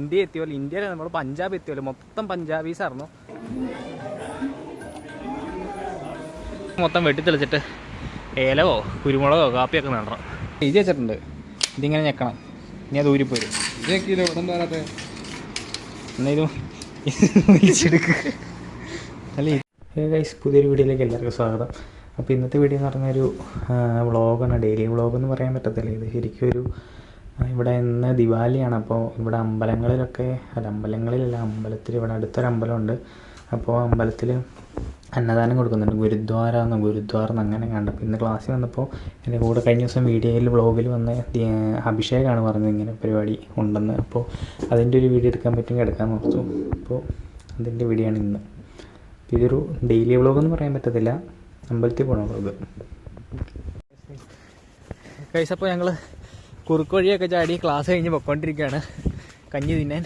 India എത്തിയല്ലോ ഇന്ത്യയിൽ നമ്മൾ പഞ്ചാബ് എത്തിയല്ലോ മൊത്തം പഞ്ചാബീസ് ആയിരുന്നു. മൊത്തം വെട്ടിത്തെളിച്ചിട്ട് ഏലവോ കുരുമുളകോ കാപ്പിയൊക്കെ നടണം. ഇത് വെച്ചിട്ടുണ്ട്. ഇതിങ്ങനെ ഞെക്കണം. ഇനി അത് ഊരിപ്പോരും എന്നേലും വലിച്ചെടുക്കുക അല്ലേ? ഗൈസ് പുതിയൊരു വീഡിയോയിലേക്ക് എല്ലാവർക്കും സ്വാഗതം. അപ്പോൾ ഇന്നത്തെ വീഡിയോ എന്ന് പറഞ്ഞൊരു വ്ളോഗാണ്. ഡെയിലി വ്ളോഗ് എന്ന് പറയാൻ പറ്റത്തില്ല. ഇത് ശരിക്കും ഒരു ഇവിടെ ഇന്ന് ദിവാലിയാണ്. അപ്പോൾ ഇവിടെ അമ്പലങ്ങളിലൊക്കെ അല്ല അമ്പലങ്ങളിലല്ല അമ്പലത്തിൽ ഇവിടെ അടുത്തൊരു അമ്പലമുണ്ട്. അപ്പോൾ അമ്പലത്തിൽ അന്നദാനം കൊടുക്കുന്നുണ്ട്. ഗുരുദ്വാര എന്ന് ഗുരുദ്വാര എന്ന് അങ്ങനെ കണ്ടു. ഇന്ന് ക്ലാസ്സിൽ വന്നപ്പോൾ എന്റെ കൂടെ കഴിഞ്ഞ ദിവസം വീഡിയോയിൽ വ്ളോഗിൽ വന്ന അഭിഷേകാണ് പറഞ്ഞത് ഇങ്ങനെ പരിപാടി ഉണ്ടെന്ന്. അപ്പോൾ അതിന്റെ ഒരു വീഡിയോ എടുക്കാൻ പറ്റുമെങ്കിൽ എടുക്കാൻ നോക്കും അപ്പോൾ അതിന്റെ വീഡിയോ ആണ് ഇന്ന് ഇതൊരു ഡെയിലി വ്ളോഗ് എന്ന് പറയാൻ പറ്റത്തില്ല. അമ്പലത്തിൽ പോകണം വ്ളോഗ്? കഴിച്ചപ്പോൾ ഞങ്ങൾ കുറുക്ക് വഴിയൊക്കെ ചാടി ക്ലാസ് കഴിഞ്ഞ് പൊക്കോണ്ടിരിക്കുകയാണ് കഞ്ഞി തിന്നാൻ.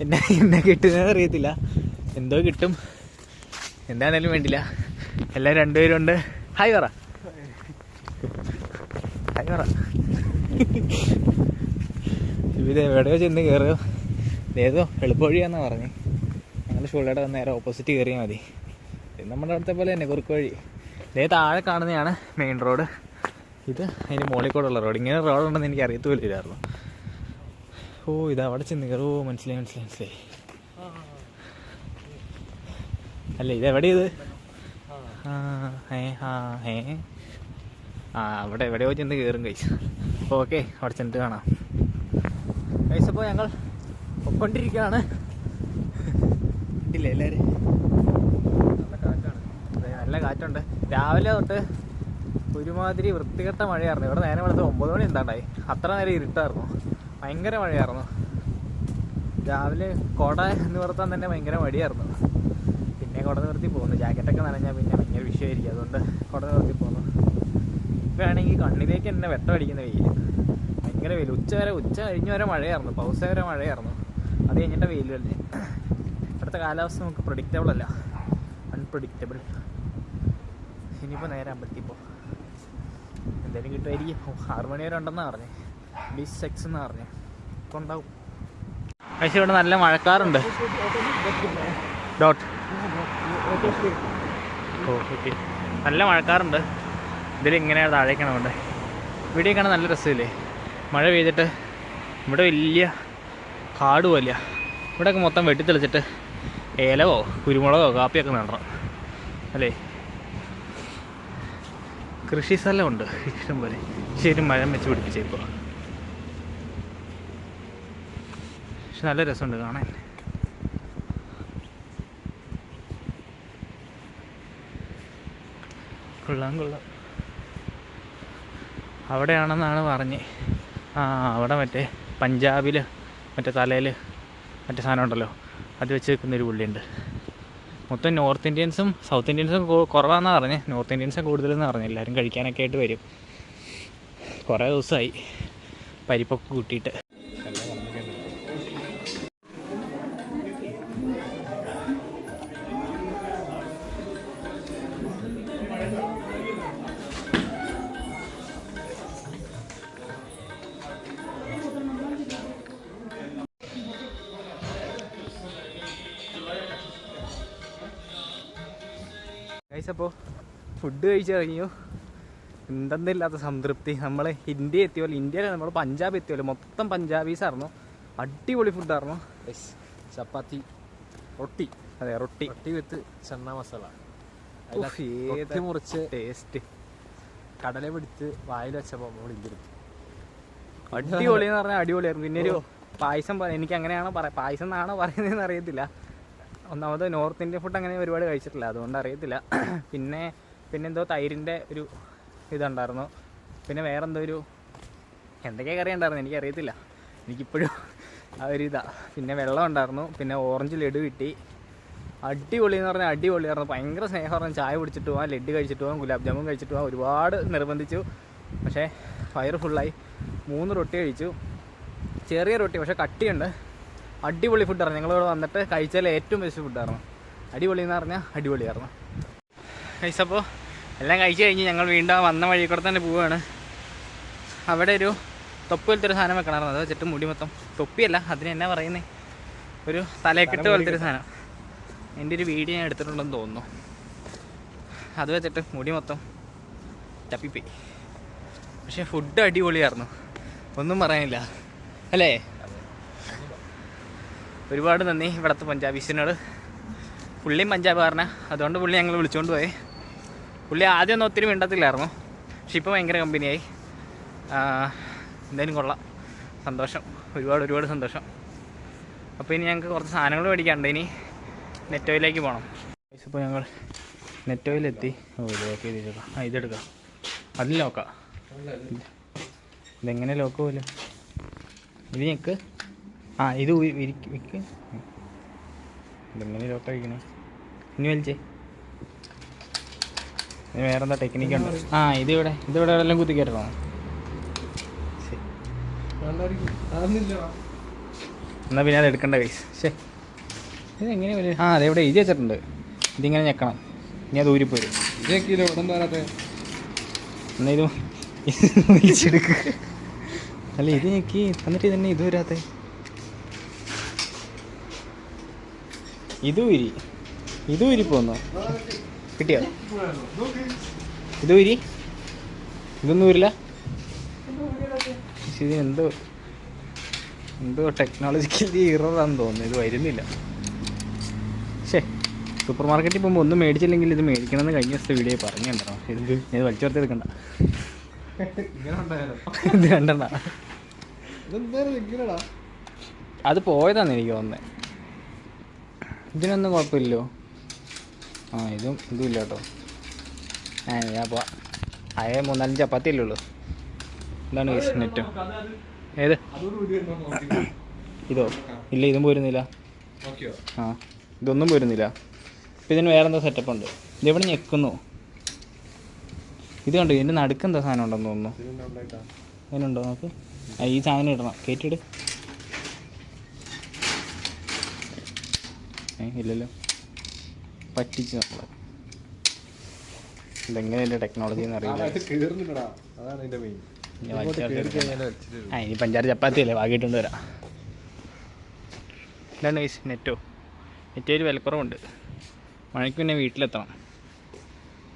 എന്നെ എന്നെ കിട്ടുന്നതെന്ന് അറിയത്തില്ല. എന്തോ കിട്ടും. എന്താണേലും വേണ്ടില്ല. എല്ലാം രണ്ടുപേരും ഉണ്ട്. ഹായ് പറ. ഹായ് പറ. ഇത് എവിടെയോ ചെന്ന് കയറിയോ ഏതോ എളുപ്പവഴിയാന്നാ പറഞ്ഞേ. ഞങ്ങൾ ഷൂളയുടെ നേരെ ഓപ്പോസിറ്റ് കയറിയാൽ മതി. നമ്മുടെ അടുത്ത പോലെ തന്നെ കുറുക്ക് വഴി ഇതേ താഴെ കാണുന്നതാണ് മെയിൻ റോഡ് ഇത് അതിന് മുകളിൽ കൂടെ ഉള്ള റോഡ് ഇങ്ങനെ റോഡുണ്ടെന്ന് എനിക്ക് അറിയത്തുമില്ലായിരുന്നു ഓ ഇത് അവിടെ ചെന്ന് ഓ മനസ്സിലായി മനസ്സിലായി മനസ്സിലായി. അല്ല ഇത് എവിടെ ഇത്? ആ അവിടെ എവിടെയോ ചെന്ന് കയറും കഴിച്ചു ഓക്കെ അവിടെ ചെന്നിട്ട് കാണാം. കഴിച്ചപ്പോൾ ഞങ്ങൾ പൊക്കൊണ്ടിരിക്കുകയാണ് ഇല്ലേ എല്ലാവരും നല്ല കാറ്റുണ്ട്. രാവിലെ തൊട്ട് ഒരുമാതിരി വൃത്തികെട്ട മഴയായിരുന്നു. ഇവിടെ നേരം വെളുത്ത് ഒമ്പത് മണി എന്താണ്ടായി? അത്ര നേരം ഇരുട്ടായിരുന്നു. ഭയങ്കര മഴയായിരുന്നു. രാവിലെ കുട എന്ന് പറഞ്ഞാൽ തന്നെ ഭയങ്കര മടിയായിരുന്നു. പിന്നെ കുട നിർത്തി പോകുന്നു ജാക്കറ്റൊക്കെ നനഞ്ഞാൽ പിന്നെ ഭയങ്കര വിഷയമായിരിക്കും. അതുകൊണ്ട് കുട നിർത്തി പോകുന്നു ഇപ്പോഴാണെങ്കിൽ കണ്ണിലേക്ക് എന്നെ വെട്ടമടിക്കുന്ന വെയിൽ. ഭയങ്കര വെയിൽ. ഉച്ച വരെ ഉച്ച കഴിഞ്ഞ് വരെ മഴയായിരുന്നു. പൗസ വരെ മഴയായിരുന്നു. അത് കഴിഞ്ഞിട്ട് തന്നെ ഇവിടുത്തെ കാലാവസ്ഥ നമുക്ക് പ്രഡിക്റ്റബിൾ അല്ല. അൺപ്രഡിക്റ്റബിൾ ഇനിയിപ്പോൾ നേരെ അമ്പലത്തിൽ എന്തായാലും കിട്ടുമായിരിക്കും. ആറ് മണി വരെ ഉണ്ടെന്നാണ് പറഞ്ഞത് ബി സെക്സ് എന്ന് പറഞ്ഞു. ഇപ്പൊ ഉണ്ടാവും പക്ഷേ ഇവിടെ നല്ല മഴക്കാറുണ്ട്. ഡോട്ട്. ഓക്കെ നല്ല മഴക്കാറുണ്ട്. ഇതിൽ ഇങ്ങനെയാണ് താഴേക്കാണ് കൊണ്ട് ഇവിടെ കാണാൻ നല്ല രസമില്ലേ? മഴ പെയ്തിട്ട് ഇവിടെ വലിയ കാട് പോലെയാ. ഇവിടെയൊക്കെ മൊത്തം വെട്ടിത്തെളിച്ചിട്ട് ഏലവോ കുരുമുളകോ കാപ്പിയൊക്കെ നടണം. അല്ലേ? കൃഷി സ്ഥലമുണ്ട് ഇഷ്ടം പോലെ ശരി മരം വെച്ച് പിടിപ്പിച്ചേ ഇപ്പോൾ പക്ഷെ നല്ല രസമുണ്ട് കാണാൻ. കൊള്ളാം കൊള്ളാം. അവിടെയാണെന്നാണ് പറഞ്ഞ്. ആ അവിടെ മറ്റേ പഞ്ചാബിൽ മറ്റേ തലയിൽ മറ്റേ സാധനം ഉണ്ടല്ലോ. അത് വെച്ച് നിൽക്കുന്നൊരു പുള്ളിയുണ്ട്. മൊത്തം നോർത്ത് ഇന്ത്യൻസും സൗത്ത് ഇന്ത്യൻസും കുറവാണെന്നാണ് പറഞ്ഞത് നോർത്ത് ഇന്ത്യൻസും കൂടുതലെന്ന് പറഞ്ഞു. എല്ലാവരും കഴിക്കാനൊക്കെ ആയിട്ട് വരും. കുറേ ദിവസമായി പരിപ്പൊക്കെ കൂട്ടിയിട്ട്. അപ്പോൾ ഫുഡ് കഴിച്ചിറങ്ങിയോ? എന്തെന്നില്ലാത്ത സംതൃപ്തി. നമ്മൾ ഇന്ത്യ എത്തിയല്ലോ ഇന്ത്യയിൽ നമ്മൾ പഞ്ചാബ് എത്തിയല്ലോ മൊത്തം പഞ്ചാബീസ് ആയിരുന്നു. അടിപൊളി ഫുഡായിരുന്നു ചപ്പാത്തി റൊട്ടി. അതെ റൊട്ടി. റൊട്ടി വിത്ത് ചെണ്ണ മസാല. റൊട്ടി മുറിച്ച് ടേസ്റ്റ് കടല പിടിച്ച് വായിൽ വെച്ചപ്പോൾ നമ്മൾ ഇന്ത്യയിലെത്തി അടിപൊളി എന്ന് പറഞ്ഞാൽ അടിപൊളിയായിരുന്നു. പിന്നെ ഒരു പായസം എനിക്ക് അങ്ങനെയാണോ പറയാ പായസം എന്നാണോ പറയുന്നതെന്ന് അറിയത്തില്ല. ഒന്നാമത് നോർത്ത് ഇന്ത്യൻ ഫുഡ് അങ്ങനെ ഒരുപാട് കഴിച്ചിട്ടില്ല അതുകൊണ്ട് അറിയത്തില്ല. പിന്നെ പിന്നെന്തോ തൈരിന്റെ ഒരു ഇതുണ്ടായിരുന്നു. പിന്നെ വേറെന്തോ ഒരു എന്തൊക്കെ കറി ഉണ്ടായിരുന്നു എനിക്കറിയത്തില്ല. എനിക്കിപ്പോഴും ആ ഒരു ഇതാ. പിന്നെ വെള്ളം ഉണ്ടായിരുന്നു പിന്നെ ഓറഞ്ച് ലഡു കിട്ടി. അടിപൊളി എന്ന് പറഞ്ഞാൽ അടിപൊളിയായിരുന്നു. ഭയങ്കര സ്നേഹമായിരുന്നു ചായ കുടിച്ചിട്ട് പോകാം ലഡ്ഡു കഴിച്ചിട്ട് പോകാം ഗുലാബ് ജാമുൻ കഴിച്ചിട്ട് പോകാം ഒരുപാട് നിർബന്ധിച്ചു. പക്ഷേ ഫയർ ഫുള്ളായി മൂന്ന് റൊട്ടി കഴിച്ചു. ചെറിയ റൊട്ടി പക്ഷേ കട്ടിയുണ്ട്. അടിപൊളി ഫുഡായിരുന്നു ഞങ്ങളിവിടെ വന്നിട്ട് കഴിച്ചാൽ ഏറ്റവും ബെസ്റ്റ് ഫുഡായിരുന്നു അടിപൊളി എന്ന് പറഞ്ഞാൽ അടിപൊളിയായിരുന്നു. കഴിച്ചപ്പോൾ എല്ലാം കഴിച്ച് കഴിഞ്ഞ് ഞങ്ങൾ വീണ്ടും വന്ന വഴി കൂടെ തന്നെ പോവുകയാണ് അവിടെ ഒരു തൊപ്പ് പോലത്തെ ഒരു സാധനം വെക്കണമായിരുന്നു അത് വെച്ചിട്ട് മുടി മൊത്തം തൊപ്പിയല്ല അതിന് എന്നാ പറയുന്നത് ഒരു തലക്കെട്ട് പോലത്തെ ഒരു സാധനം. എന്റെ ഒരു വീഡിയോ ഞാൻ എടുത്തിട്ടുണ്ടെന്ന് തോന്നുന്നു. അത് വെച്ചിട്ട് മുടി മൊത്തം ചപ്പിപ്പോയി. പക്ഷേ ഫുഡ് അടിപൊളിയായിരുന്നു. ഒന്നും പറയാനില്ല. അല്ലേ? ഒരുപാട് നന്ദി ഇവിടുത്തെ പഞ്ചാബീസിനോട്. പുള്ളിയും പഞ്ചാബുകാരനാ. അതുകൊണ്ട് പുള്ളി ഞങ്ങൾ വിളിച്ചുകൊണ്ട് പോയി. പുള്ളി ആദ്യമൊന്നും ഒത്തിരി മിണ്ടത്തില്ലായിരുന്നു. പക്ഷെ ഇപ്പോൾ ഭയങ്കര കമ്പനിയായി. എന്തായാലും കൊള്ളാം. സന്തോഷം. ഒരുപാട് ഒരുപാട് സന്തോഷം. അപ്പോൾ ഇനി ഞങ്ങൾക്ക് കുറച്ച് സാധനങ്ങൾ മേടിക്കാനുണ്ട്. ഇനി നെറ്റോയിലേക്ക് പോകണം. ഇപ്പോൾ ഞങ്ങൾ നെറ്റോയിലെത്തി. ഓ ലോക്ക് ആ ഇതെടുക്കാം. അതിൽ ലോക്കാം ഇതെങ്ങനെ ലോക്ക് പോലും ഇത് ഞെക്ക് ആ ഇത് വിക്ക്. ഇതെങ്ങനെ ലോക്ക് അഴിക്കണേ ഇനി വലിച്ചേ. ഇനി വേറെന്താ ടെക്നിക്ക് ഉണ്ട്? ആ ഇത് ഇവിടെ ഇത് ഇവിടെ എല്ലാം കുത്തി കയറ്റണോ എന്നാൽ പിന്നെ അത് എടുക്കണ്ട കൈസ് ശേ ഇത് എങ്ങനെ വരും? ആ അതെ ഇവിടെ എഴുതി വെച്ചിട്ടുണ്ട്. ഇതിങ്ങനെ ഞെക്കണം. ഇനി അത് ഊരിപ്പോരും. എന്നാ ഇത് വലിച്ചെടുക്ക്. അല്ല ഇത് ഞെക്കി. എന്നിട്ട് ഇതന്നെ ഇത് വരാത്ത? ഇത് ഇരി ഇതും ഊരി പോന്നോ? കിട്ടിയോ? ഇതും ഇരി ഇതൊന്നും പക്ഷെ ഇത് എന്തോ എന്തോ ടെക്നോളജിക്കൽ ഇററാന്ന് തോന്നുന്നു. ഇത് വരുന്നില്ല. ശേ സൂപ്പർ മാർക്കറ്റിൽ പോകുമ്പോൾ ഒന്നും മേടിച്ചില്ലെങ്കിൽ ഇത് മേടിക്കണമെന്ന് കഴിഞ്ഞ ദിവസത്തെ വീഡിയോ പറഞ്ഞിട്ടുണ്ടോ ഇത് ഇത് വലിച്ചു ചേർത്ത് എടുക്കണ്ട. ഇത് കണ്ടണ്ട അത് പോയതാന്ന് എനിക്ക് തോന്നുന്നത് ഇതിനൊന്നും കുഴപ്പമില്ലല്ലോ. ആ ഇതും ഇതും ഇല്ല കേട്ടോ. ആ ഞാൻ പോ അയ മൂന്നാലും ചപ്പാത്തി അല്ലേ ഉള്ളൂ. എന്താണ് നെറ്റ് ഏത്? ഇതോ? ഇല്ല ഇതും പോരുന്നില്ല. ആ ഇതൊന്നും പോരുന്നില്ല. ഇപ്പം ഇതിന് വേറെന്താ സെറ്റപ്പ് ഉണ്ട്. ഇതെവിടെ ഞെക്കുന്നു. ഇത് കണ്ടു ഇതിന്റെ നടുക്കെന്താ സാധനം ഉണ്ടെന്ന് തോന്നുന്നു. അതിനുണ്ടോ നമുക്ക് ഈ സാധനം ഇടണം. കയറ്റിയിട് ഏ ഇല്ലല്ലോ പറ്റിച്ച് നമ്മൾ. ഇതെങ്ങനെയല്ല എന്റെ ടെക്നോളജി എന്ന് അറിയില്ല. ആ ഇനി പഞ്ചാറ് ചപ്പാത്തി അല്ലേ? വാങ്ങിയിട്ടുണ്ട് വരാം. ഇതാണ് വയസ്സ് നെറ്റോ. നെറ്റോ ഒരു വിലക്കുറവുണ്ട്. മഴയ്ക്ക് പിന്നെ വീട്ടിലെത്തണം.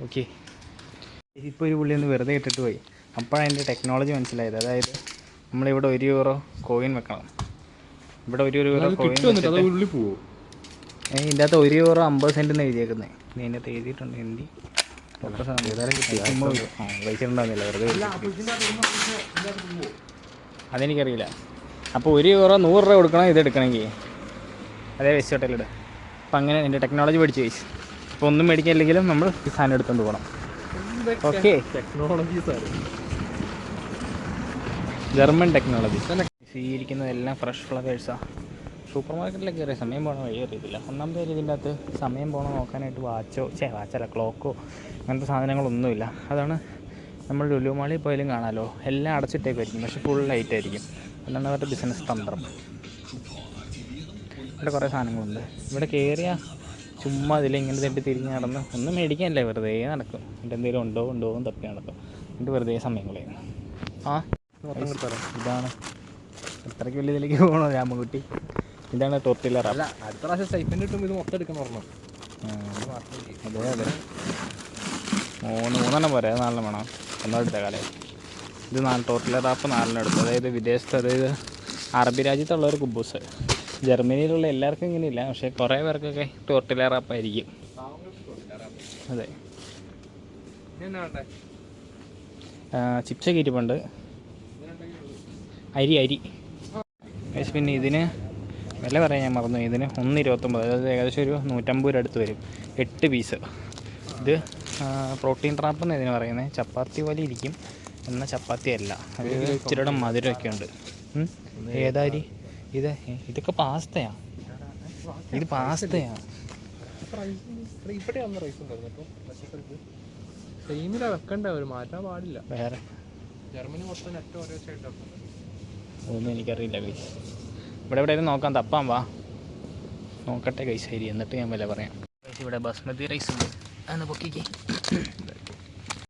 ഓക്കെ. ഇപ്പോൾ ഒരു പുള്ളി ഒന്ന് വെറുതെ ഇട്ടിട്ട് പോയി. അപ്പോഴാണ് അതിന്റെ ടെക്നോളജി മനസ്സിലായത്. അതായത് നമ്മളിവിടെ ഒരു യൂറോ കോയിൻ വെക്കണം. ഇവിടെ ഒരു യൂറോ കോയിൻ ഇതിന്റെ അകത്ത് ഒരു യൂറോ അമ്പത് സെന്റ് എന്ന് എഴുതിയേക്കുന്നത് ഇതിന്റെ അകത്ത് എഴുതിയിട്ടുണ്ട് ഹിന്ദി. വെറുതെ അതെനിക്കറിയില്ല. അപ്പൊ ഒരു യൂറോ നൂറ് രൂപ കൊടുക്കണം ഇത് എടുക്കണമെങ്കിൽ. അതേ വെസ്റ്റ് ഹോട്ടലിട് അപ്പം അങ്ങനെ എന്റെ ടെക്നോളജി പഠിച്ചു വെച്ച് അപ്പൊ ഒന്നും മേടിക്കില്ലെങ്കിലും നമ്മൾ ഈ സാധനം എടുത്തുകൊണ്ട് പോകണം ഓക്കെ ജർമ്മൻ ടെക്നോളജി സ്വീകരിക്കുന്നതെല്ലാം ഫ്രഷ് ഫ്ലവേഴ്സാണ് സൂപ്പർ മാർക്കറ്റിലേക്ക് കയറിയ സമയം പോകണ വഴി അറിയത്തില്ല. ഒന്നാമത്തെ കാര്യം ഇതിന്റെ അകത്ത് സമയം പോകണ നോക്കാനായിട്ട് വാച്ചോ ചേ വാച്ചല്ല ക്ലോക്കോ അങ്ങനത്തെ സാധനങ്ങളൊന്നുമില്ല. അതാണ് നമ്മൾ ലുലുമാളിൽ പോയാലും കാണാമല്ലോ എല്ലാം അടച്ചിട്ടേക്കായിരിക്കും പക്ഷെ ഫുൾ ലൈറ്റ് ആയിരിക്കും. അതാണ് അവരുടെ ബിസിനസ് തന്ത്രം. ഇവിടെ കുറേ സാധനങ്ങളുണ്ട്. ഇവിടെ കയറിയ ചുമ്മാ ഇതിൽ ഇങ്ങനെ തെറ്റി തിരിഞ്ഞ് നടന്ന് ഒന്നും മേടിക്കാനില്ല വെറുതെ നടക്കും. എന്റെ എന്തെങ്കിലും ഉണ്ടോ ഉണ്ടോ എന്ന് തപ്പി നടക്കും. എന്നിട്ട് വെറുതെ സമയം കളയുന്നു ആ ഇതാണ്. അത്രയ്ക്ക് വലിയ ഇതിലേക്ക് പോകണോ രാമൻകുട്ടി? ഇതാണ് ടോർട്ടില്ല അല്ല അടുത്ത പ്രാവശ്യം സൈഫിന് കിട്ടുമ്പോൾ ഇത് മൊത്തം എടുക്കണം പറഞ്ഞു അതെ അതെ. മൂന്ന് മൂന്നെണ്ണം പോരെ നാലെണ്ണം വേണം. ഒന്നും എടുത്തേക്കാലേ. ഇത് നാല് ടോട്ടൽ റാപ്പ് നാലെണ്ണം എടുത്തു. അതായത് വിദേശത്ത് അതായത് അറബി ഒരു കുബൂസ്. ജർമ്മനിയിലുള്ള എല്ലാവർക്കും ഇങ്ങനെയില്ല പക്ഷേ കുറേ പേർക്കൊക്കെ ടോർട്ടില റാപ്പായിരിക്കും അതെ. ചിപ്സ് കയറ്റിപ്പുണ്ട് അരി അരി. പിന്നെ ഇതിന് വില പറയാൻ ഞാൻ മറന്നു ഇതിന് ഒന്ന് ഇരുപത്തൊമ്പത് അതായത് ഏകദേശം ഒരു നൂറ്റമ്പത് രൂപ അടുത്ത് വരും. എട്ട് പീസ് ഇത് പ്രോട്ടീൻ ട്രാപ്പ് എന്ന് ഇതിന് പറയുന്നത് ചപ്പാത്തി പോലെ ഇരിക്കും. എന്നാൽ ചപ്പാത്തി അല്ല. അത് ഇച്ചിരിയുടെ മധുരമൊക്കെ ഉണ്ട്. ഏതാരി? ഏതാ ഇത് ഇതൊക്കെ പാസ്തയാ. ഇത് പാസ്തയാ. ഇവിടെ അന്ന് റൈസ് ഉണ്ടായിരുന്നു കേട്ടോ പച്ചക്കറിക്ക് സെയിമിലാ വെക്കണ്ട ഒരു മാറ്റാൻ പാടില്ല വേറെ ഒന്നും എനിക്കറിയില്ല ഇവിടെ എവിടെയും നോക്കാം തപ്പാൻ വാ. നോക്കട്ടെ കൈസ് ശരി. എന്നിട്ട് ഞാൻ വില പറയാം. ഇവിടെ ബസ്മതി റൈസ് ഉണ്ട്. അന്ന് പൊക്കിക്കേ.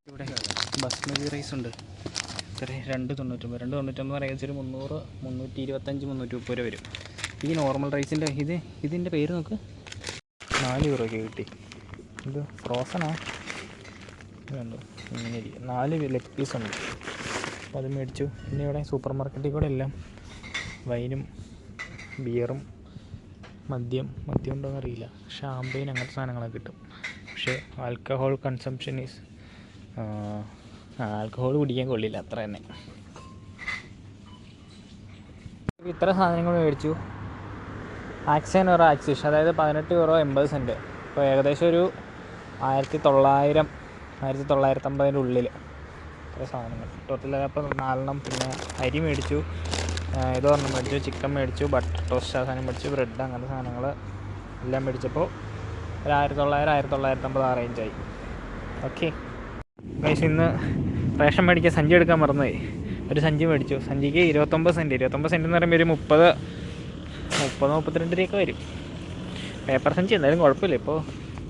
ഇവിടെ ബസ്മതി റൈസ് ഉണ്ട്. ഇത്ര രണ്ട് തൊണ്ണൂറ്റൊമ്പത്. രണ്ട് തൊണ്ണൂറ്റൊമ്പത് റൈസ് ഒരു മുന്നൂറ് മുന്നൂറ്റി ഇരുപത്തഞ്ച് മുന്നൂറ്റി മുപ്പത് രൂപ വരും. ഈ നോർമൽ റൈസിന്റെ ഇത് ഇതിന്റെ പേര് നോക്ക്. നാല് രൂപയ്ക്ക് കിട്ടി. ഇത് ഫ്രോസണാ ഇങ്ങനെ നാല് ലെഗ് പീസ് ഉണ്ട്. അപ്പോൾ അത് മേടിച്ചു. പിന്നെ ഇവിടെ സൂപ്പർ മാർക്കറ്റിൽ കൂടെ എല്ലാം വൈനും ബിയറും മദ്യം മദ്യം ഉണ്ടോ എന്നറിയില്ല. ഷാമ്പെയിൻ അങ്ങനത്തെ സാധനങ്ങളൊക്കെ കിട്ടും. പക്ഷേ ആൽക്കഹോൾ കൺസംഷൻ ഈസ് ആൽക്കഹോൾ കുടിക്കാൻ കൊള്ളില്ല. അത്ര തന്നെ. ഇത്ര സാധനങ്ങൾ മേടിച്ചു. ആക്സൻ ഒരു ആക്സിഷ് അതായത് പതിനെട്ട് യൂറോ എൺപത് സെന്റ് ഇപ്പോൾ ഏകദേശം ഒരു ആയിരത്തി തൊള്ളായിരം ആയിരത്തി തൊള്ളായിരത്തി അമ്പതിന്റെ ഉള്ളിൽ ഇത്ര സാധനങ്ങൾ. ടോട്ടൽ അപ്പോൾ നാലെണ്ണം പിന്നെ അരി മേടിച്ചു. ഇത് ഒരെണ്ണം മേടിച്ചു ചിക്കൻ മേടിച്ചു ബട്ടർ ടോസ്റ്റ് ആ സാധനം മേടിച്ചു ബ്രെഡ് അങ്ങനത്തെ സാധനങ്ങൾ എല്ലാം മേടിച്ചപ്പോൾ ഒരു ആയിരത്തി തൊള്ളായിരം ആയിരത്തി തൊള്ളായിരത്തമ്പത് ആ റേഞ്ചായി ഓക്കെ ഗൈസ് ഇന്ന് റേഷൻ മേടിക്കാൻ സഞ്ചി എടുക്കാൻ മറന്നുപോയി. ഒരു സഞ്ചി മേടിച്ചു. സഞ്ചിക്ക് ഇരുപത്തൊമ്പത് സെന്റ് ഇരുപത്തൊമ്പത് സെന്റ് എന്ന് പറയുമ്പോൾ ഒരു മുപ്പത് മുപ്പത് മുപ്പത്തിരണ്ട് രൂപയൊക്കെ വരും. പേപ്പർ സഞ്ചി എന്തായാലും കുഴപ്പമില്ല. ഇപ്പോൾ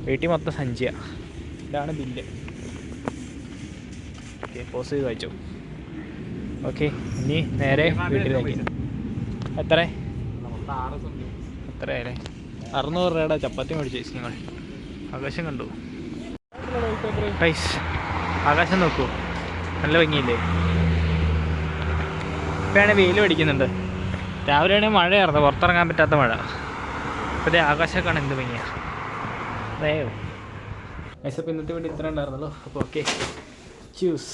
വീട്ടിൽ മൊത്തം സഞ്ചിയാണ് ഇതാണ് ബില്ല്. ഓക്കെ പോസ് ചെയ്ത് വായിച്ചു. ഓക്കെ ഇനി നേരെ വീട്ടിലേക്ക്. എത്ര? എത്രയല്ലേ അറുന്നൂറ് രൂപയുടെ ചപ്പാത്തി മേടിച്ചു നിങ്ങൾ ആകാശം കണ്ടു. പൈസ് ആകാശം നോക്കൂ. നല്ല ഭംഗിയില്ലേ? ഇപ്പോഴാണെങ്കിൽ വെയിൽ പഠിക്കുന്നുണ്ട് രാവിലെ ആണെങ്കിൽ മഴയായിരുന്നു. പുറത്തിറങ്ങാൻ പറ്റാത്ത മഴ. ഇപ്പോഴത്തെ ആകാശമൊക്കെ കാണാൻ എന്ത് ഭംഗിയാണ് അതെയോ? പൈസ ഇന്നത്തെ വേണ്ടി ഇത്ര ഉണ്ടായിരുന്നല്ലോ അപ്പോൾ ഓക്കെ. ച്യൂസ്